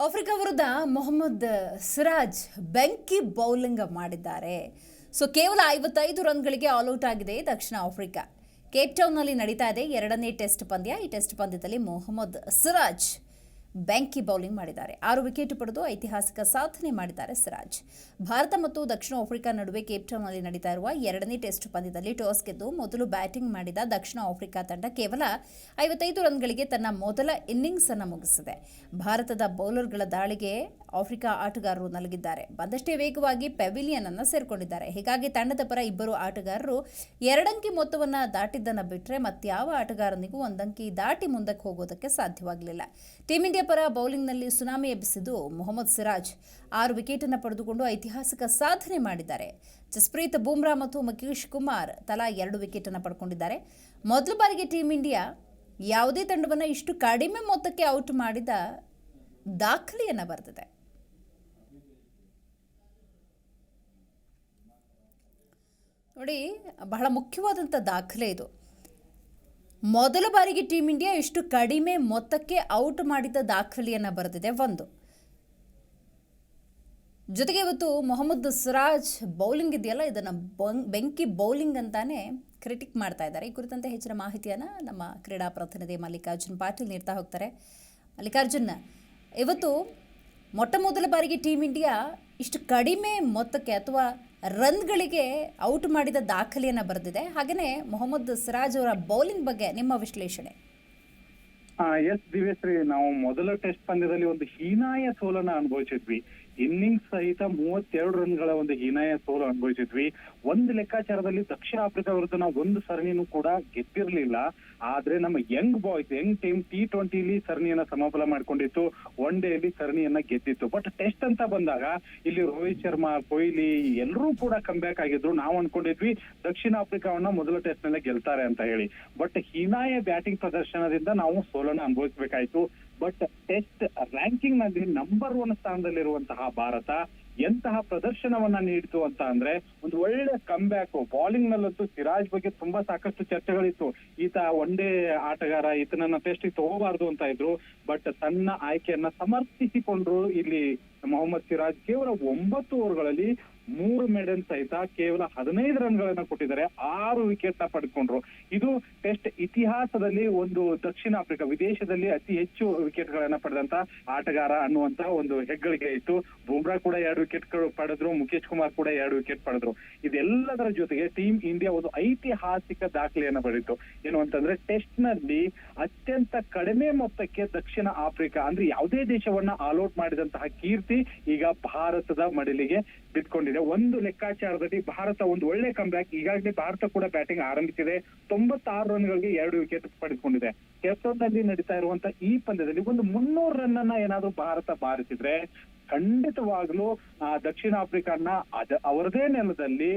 Africa ವಿರುದ್ಧ ಮೊಹಮ್ಮದ್ ಸಿರಾಜ್ ಬೆಂಕಿ bowling ಮಾಡಿದ್ದಾರೆ. ಸೊ, ಕೇವಲ ಐವತ್ತೈದು ರನ್ಗಳಿಗೆ ಆಲ್ಔಟ್ ಆಗಿದೆ ದಕ್ಷಿಣ ಆಫ್ರಿಕಾ. ಕೇಪ್ ಟೌನ್ನಲ್ಲಿ ನಡೀತಾ ಇದೆ ಎರಡನೇ ಟೆಸ್ಟ್ ಪಂದ್ಯ. ಈ ಟೆಸ್ಟ್ ಪಂದ್ಯದಲ್ಲಿ ಮೊಹಮ್ಮದ್ ಸಿರಾಜ್ ಬೆಂಕಿ ಬೌಲಿಂಗ್ ಮಾಡಿದ್ದಾರೆ. ಆರು ವಿಕೆಟ್ ಪಡೆದು ಐತಿಹಾಸಿಕ ಸಾಧನೆ ಮಾಡಿದ್ದಾರೆ ಸಿರಾಜ್. ಭಾರತ ಮತ್ತು ದಕ್ಷಿಣ ಆಫ್ರಿಕಾ ನಡುವೆ ಕೇಪ್ ಟೌನ್ನಲ್ಲಿ ನಡೀತಾ ಇರುವ ಎರಡನೇ ಟೆಸ್ಟ್ ಪಂದ್ಯದಲ್ಲಿ ಟಾಸ್ ಗೆದ್ದು ಮೊದಲು ಬ್ಯಾಟಿಂಗ್ ಮಾಡಿದ ದಕ್ಷಿಣ ಆಫ್ರಿಕಾ ತಂಡ ಕೇವಲ ಐವತ್ತೈದು ರನ್ಗಳಿಗೆ ತನ್ನ ಮೊದಲ ಇನ್ನಿಂಗ್ಸ್ ಅನ್ನು ಮುಗಿಸಿದೆ. ಭಾರತದ ಬೌಲರ್ಗಳ ದಾಳಿಗೆ ಆಫ್ರಿಕಾ ಆಟಗಾರರು ನಲಗಿದ್ದಾರೆ. ಬಂದಷ್ಟೇ ವೇಗವಾಗಿ ಪೆವಿಲಿಯನ್ ಅನ್ನು ಸೇರಿಕೊಂಡಿದ್ದಾರೆ. ಹೀಗಾಗಿ ತಂಡದ ಪರ ಇಬ್ಬರು ಆಟಗಾರರು ಎರಡಂಕಿ ಮೊತ್ತವನ್ನು ದಾಟಿದ್ದನ್ನು ಬಿಟ್ಟರೆ ಮತ್ಯಾವ ಆಟಗಾರನಿಗೂ ಒಂದಂಕಿ ದಾಟಿ ಮುಂದಕ್ಕೆ ಹೋಗೋದಕ್ಕೆ ಸಾಧ್ಯವಾಗಲಿಲ್ಲ. ಟೀಮ್ ಪರ ಬೌಲಿಂಗ್ನಲ್ಲಿ ಸುನಾಮಿ ಎಬ್ಬಿಸಿದ್ದು ಮೊಹಮ್ಮದ್ ಸಿರಾಜ್. ಆರು ವಿಕೆಟನ್ನು ಪಡೆದುಕೊಂಡು ಐತಿಹಾಸಿಕ ಸಾಧನೆ ಮಾಡಿದ್ದಾರೆ. ಜಸ್ಪ್ರೀತ್ ಬೂಮ್ರಾ ಮತ್ತು ಮಕೀಶ್ ಕುಮಾರ್ ತಲಾ ಎರಡು ವಿಕೆಟನ್ನು ಪಡ್ಕೊಂಡಿದ್ದಾರೆ. ಮೊದಲ ಬಾರಿಗೆ ಟೀಂ ಇಂಡಿಯಾ ಯಾವುದೇ ತಂಡವನ್ನು ಇಷ್ಟು ಕಡಿಮೆ ಮೊತ್ತಕ್ಕೆ ಔಟ್ ಮಾಡಿದ ದಾಖಲೆಯನ್ನು ಬರೆದಿದೆ. ನೋಡಿ, ಬಹಳ ಮುಖ್ಯವಾದಂಥ ದಾಖಲೆ ಇದು. ಮೊದಲ ಬಾರಿಗೆ ಟೀಮ್ ಇಂಡಿಯಾ ಇಷ್ಟು ಕಡಿಮೆ ಮೊತ್ತಕ್ಕೆ ಔಟ್ ಮಾಡಿದ ದಾಖಲೆಯನ್ನು ಬರೆದಿದೆ ಒಂದು. ಜೊತೆಗೆ ಇವತ್ತು ಮೊಹಮ್ಮದ್ ಸಿರಾಜ್ ಬೌಲಿಂಗ್ ಇದೆಯಲ್ಲ, ಇದನ್ನು ಬೆಂಕಿ ಬೌಲಿಂಗ್ ಅಂತಾನೆ ಕ್ರಿಟಿಕ್ ಮಾಡ್ತಾ ಇದ್ದಾರೆ. ಈ ಕುರಿತಂತೆ ಹೆಚ್ಚಿನ ಮಾಹಿತಿಯನ್ನು ನಮ್ಮ ಕ್ರೀಡಾ ಪ್ರತಿನಿಧಿ ಮಲ್ಲಿಕಾರ್ಜುನ್ ಪಾಟೀಲ್ ನೀಡ್ತಾ ಹೋಗ್ತಾರೆ. ಮಲ್ಲಿಕಾರ್ಜುನ್, ಇವತ್ತು ಮೊಟ್ಟ ಮೊದಲ ಬಾರಿಗೆ ಟೀಮ್ ಇಂಡಿಯಾ ಇಷ್ಟು ಕಡಿಮೆ ಮೊತ್ತಕ್ಕೆ ಅಥವಾ ರನ್ಗಳಿಗೆ ಔಟ್ ಮಾಡಿದ ದಾಖಲೆಯನ್ನು ಬರೆದಿದೆ. ಹಾಗೆಯೇ ಮೊಹಮ್ಮದ್ ಸಿರಾಜ್ ಅವರ ಬೌಲಿಂಗ್ ಬಗ್ಗೆ ನಿಮ್ಮ ವಿಶ್ಲೇಷಣೆ? ಎಸ್ ದಿವ್ಯಶ್ರೀ, ನಾವು ಮೊದಲ ಟೆಸ್ಟ್ ಪಂದ್ಯದಲ್ಲಿ ಒಂದು ಹೀನಾಯ ಸೋಲನ್ನ ಅನುಭವಿಸಿದ್ವಿ. ಇನ್ನಿಂಗ್ಸ್ ಸಹಿತ ಮೂವತ್ತೆರಡು ರನ್ಗಳ ಒಂದು ಹೀನಾಯ ಸೋಲು ಅನುಭವಿಸಿದ್ವಿ. ಒಂದು ಲೆಕ್ಕಾಚಾರದಲ್ಲಿ ದಕ್ಷಿಣ ಆಫ್ರಿಕಾ ವಿರುದ್ಧ ನಾವು ಒಂದು ಸರಣಿನೂ ಕೂಡ ಗೆದ್ದಿರ್ಲಿಲ್ಲ. ಆದ್ರೆ ನಮ್ಮ young boys, young team T ಟ್ವೆಂಟಿಲಿ ಸರಣಿಯನ್ನ ಸಮಬಲ ಮಾಡ್ಕೊಂಡಿತ್ತು. ಒನ್ ಡೇಲಿ ಸರಣಿಯನ್ನ ಗೆದ್ದಿತ್ತು. ಬಟ್ ಟೆಸ್ಟ್ ಅಂತ ಬಂದಾಗ ಇಲ್ಲಿ ರೋಹಿತ್ ಶರ್ಮಾ, ಕೊಹ್ಲಿ ಎಲ್ಲರೂ ಕೂಡ ಕಮ್ ಬ್ಯಾಕ್ ಆಗಿದ್ರು. ನಾವು ಅನ್ಕೊಂಡಿದ್ವಿ ದಕ್ಷಿಣ ಆಫ್ರಿಕಾವನ್ನ ಮೊದಲ ಟೆಸ್ಟ್ ನಲ್ಲೇ ಗೆಲ್ತಾರೆ ಅಂತ ಹೇಳಿ. ಬಟ್ ಹೀನಾಯ ಬ್ಯಾಟಿಂಗ್ ಪ್ರದರ್ಶನದಿಂದ ನಾವು ಸೋಲನ್ನ ಅನುಭವಿಸಬೇಕಾಯ್ತು. ಬಟ್ ಟೆಸ್ಟ್ ರ್ಯಾಂಕಿಂಗ್ನಲ್ಲಿ ನಂಬರ್ ಒನ್ ಸ್ಥಾನದಲ್ಲಿರುವಂತಹ ಭಾರತ ಎಂತಹ ಪ್ರದರ್ಶನವನ್ನ ನೀಡಿತು ಅಂತ ಅಂದ್ರೆ ಒಂದು ಒಳ್ಳೆ ಕಮ್ ಬ್ಯಾಕ್ ಬೌಲಿಂಗ್ ನಲ್ಲಂತೂ ಸಿರಾಜ್ ಬಗ್ಗೆ ತುಂಬಾ ಸಾಕಷ್ಟು ಚರ್ಚೆಗಳಿತ್ತು. ಈತ ಒನ್ ಡೇ ಆಟಗಾರ, ಈತನನ್ನ ಟೆಸ್ಟ್ ತಗೋಬಾರ್ದು ಅಂತ ಇದ್ರು. ಬಟ್ ತನ್ನ ಆಯ್ಕೆಯನ್ನ ಸಮರ್ಥಿಸಿಕೊಂಡ್ರು ಇಲ್ಲಿ ಮೊಹಮ್ಮದ್ ಸಿರಾಜ್ ಕೇವಲ ಒಂಬತ್ತು ಓವರ್ಗಳಲ್ಲಿ ಮೂರು ಮೆಡಲ್ ಸಹಿತ ಕೇವಲ ಹದಿನೈದು ರನ್ಗಳನ್ನ ಕೊಟ್ಟಿದ್ದಾರೆ, ಆರು ವಿಕೆಟ್ನ ಪಡೆದುಕೊಂಡ್ರು ಇದು ಟೆಸ್ಟ್ ಇತಿಹಾಸದಲ್ಲಿ ಒಂದು ದಕ್ಷಿಣ ಆಫ್ರಿಕಾ, ವಿದೇಶದಲ್ಲಿ ಅತಿ ಹೆಚ್ಚು ವಿಕೆಟ್ ಗಳನ್ನ ಪಡೆದಂತ ಆಟಗಾರ ಅನ್ನುವಂತ ಒಂದು ಹೆಗ್ಗಳಿಕೆ ಇತ್ತು. ಬುಮ್ರಾ ಕೂಡ ಎರಡು ವಿಕೆಟ್ ಪಡೆದ್ರು ಮುಖೇಶ್ ಕುಮಾರ್ ಕೂಡ ಎರಡು ವಿಕೆಟ್ ಪಡೆದ್ರು. ಇದೆಲ್ಲದರ ಜೊತೆಗೆ ಟೀಮ್ ಇಂಡಿಯಾ ಒಂದು ಐತಿಹಾಸಿಕ ದಾಖಲೆಯನ್ನ ಪಡೆಯಿತು ಏನು ಅಂತಂದ್ರೆ ಟೆಸ್ಟ್ನಲ್ಲಿ ಅತ್ಯಂತ ಕಡಿಮೆ ಮೊತ್ತಕ್ಕೆ ದಕ್ಷಿಣ ಆಫ್ರಿಕಾ, ಅಂದ್ರೆ ಯಾವುದೇ ದೇಶವನ್ನ ಆಲೋಟ್ ಮಾಡಿದಂತಹ ಕೀರ್ತಿ ಈಗ ಭಾರತದ ಮಡಿಲಿಗೆ ಬಿದ್ಕೊಂಡಿದೆ. ಒಂದು ಲೆಕ್ಕಾಚಾರದಲ್ಲಿ ಭಾರತ ಒಂದು ಒಳ್ಳೆ ಬ್ಯಾಕ್ ಈಗಾಗಲೇ ಭಾರತ ಕೂಡ ಬ್ಯಾಟಿಂಗ್ ಆರಂಭಿಸಿದೆ. ತೊಂಬತ್ತಾರು ರನ್ಗಳಿಗೆ ಎರಡು ವಿಕೆಟ್ ಪಡೆದುಕೊಂಡಿದೆ. ನಲ್ಲಿ ನಡೀತಾ ಇರುವಂತಹ ಈ ಪಂದ್ಯದಲ್ಲಿ ಒಂದು ಮುನ್ನೂರು ರನ್ ಅನ್ನ ಏನಾದ್ರೂ ಭಾರತ ಬಾರಿಸಿದ್ರೆ ಖಂಡಿತವಾಗ್ಲೂ ದಕ್ಷಿಣ ಆಫ್ರಿಕಾನ ಅದ, ಅವರದೇ ನೆಲದಲ್ಲಿ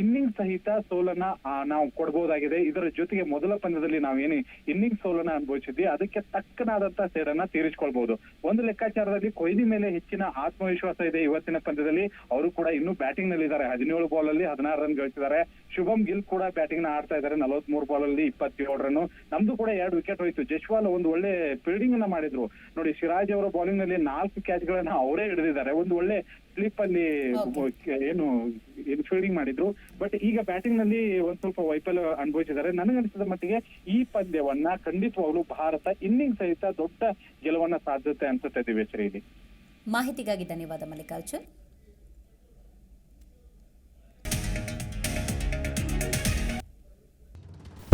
ಇನ್ನಿಂಗ್ ಸಹಿತ ಸೋಲನ್ನ ನಾವು ಕೊಡಬಹುದಾಗಿದೆ ಇದರ ಜೊತೆಗೆ ಮೊದಲ ಪಂದ್ಯದಲ್ಲಿ ನಾವೇನು ಇನ್ನಿಂಗ್ ಸೋಲನ್ನ ಅನುಭವಿಸಿದ್ವಿ, ಅದಕ್ಕೆ ತಕ್ಕನಾದಂತ ಸೇಡನ್ನ ತೀರಿಸಿಕೊಳ್ಬಹುದು ಒಂದು ಲೆಕ್ಕಾಚಾರದಲ್ಲಿ ಕೊಹ್ಲಿ ಮೇಲೆ ಹೆಚ್ಚಿನ ಆತ್ಮವಿಶ್ವಾಸ ಇದೆ ಇವತ್ತಿನ ಪಂದ್ಯದಲ್ಲಿ. ಅವರು ಕೂಡ ಇನ್ನೂ ಬ್ಯಾಟಿಂಗ್ನಲ್ಲಿ ಇದ್ದಾರೆ ಹದಿನೇಳು ಬಾಲ್ ಅಲ್ಲಿ ಹದಿನಾರು ರನ್ ಗಳಿಸಿದ್ದಾರೆ. ಶುಭಮ್ ಗಿಲ್ ಕೂಡ ಬ್ಯಾಟಿಂಗ್ನ ಆಡ್ತಾ ಇದ್ದಾರೆ ನಲವತ್ಮೂರು ಬಾಲ್ ಅಲ್ಲಿ ಇಪ್ಪತ್ತೇಳು ರನ್ ನಮ್ದು ಕೂಡ ಎರಡು ವಿಕೆಟ್ ಹೋಯ್ತು. ಜಶ್ವಾಲ್ ಒಂದು ಒಳ್ಳೆ ಫೀಲ್ಡಿಂಗ್ ಅನ್ನ ಮಾಡಿದ್ರು. ನೋಡಿ ಸಿರಾಜ್ ಅವರ ಬೌಲಿಂಗ್ನಲ್ಲಿ ನಾಲ್ಕು ಕ್ಯಾಚ್ ಗಳನ್ನ ಅವರೇ ಹಿಡಿದಿದ್ದಾರೆ. ಒಂದು ಒಳ್ಳೆ ಸ್ಲಿಪ್ ಅಲ್ಲಿ ಏನು ಏನು ಫೀಲ್ಡಿಂಗ್ ಮಾಡಿದ್ರು. ಬಟ್ ಈಗ ಬ್ಯಾಟಿಂಗ್ನಲ್ಲಿ ಒಂದ್ ಸ್ವಲ್ಪ ವೈಫಲ್ಯ ಅನುಭವಿಸಿದ್ದಾರೆ. ನನಗನ್ಸಿದ ಮಟ್ಟಿಗೆ ಈ ಪಂದ್ಯವನ್ನ ಖಂಡಿತವಾಗ್ಲೂ ಭಾರತ ಇನ್ನಿಂಗ್ ಸಹಿತ ದೊಡ್ಡ ಗೆಲುವನ್ನ ಸಾಧ್ಯತೆ ಅನ್ಸುತ್ತೆ ದಿವೇಶ್ವರಿ ಇಲ್ಲಿ ಮಾಹಿತಿಗಾಗಿ ಧನ್ಯವಾದ ಮಲ್ಲಿಕಾರ್ಜುನ್.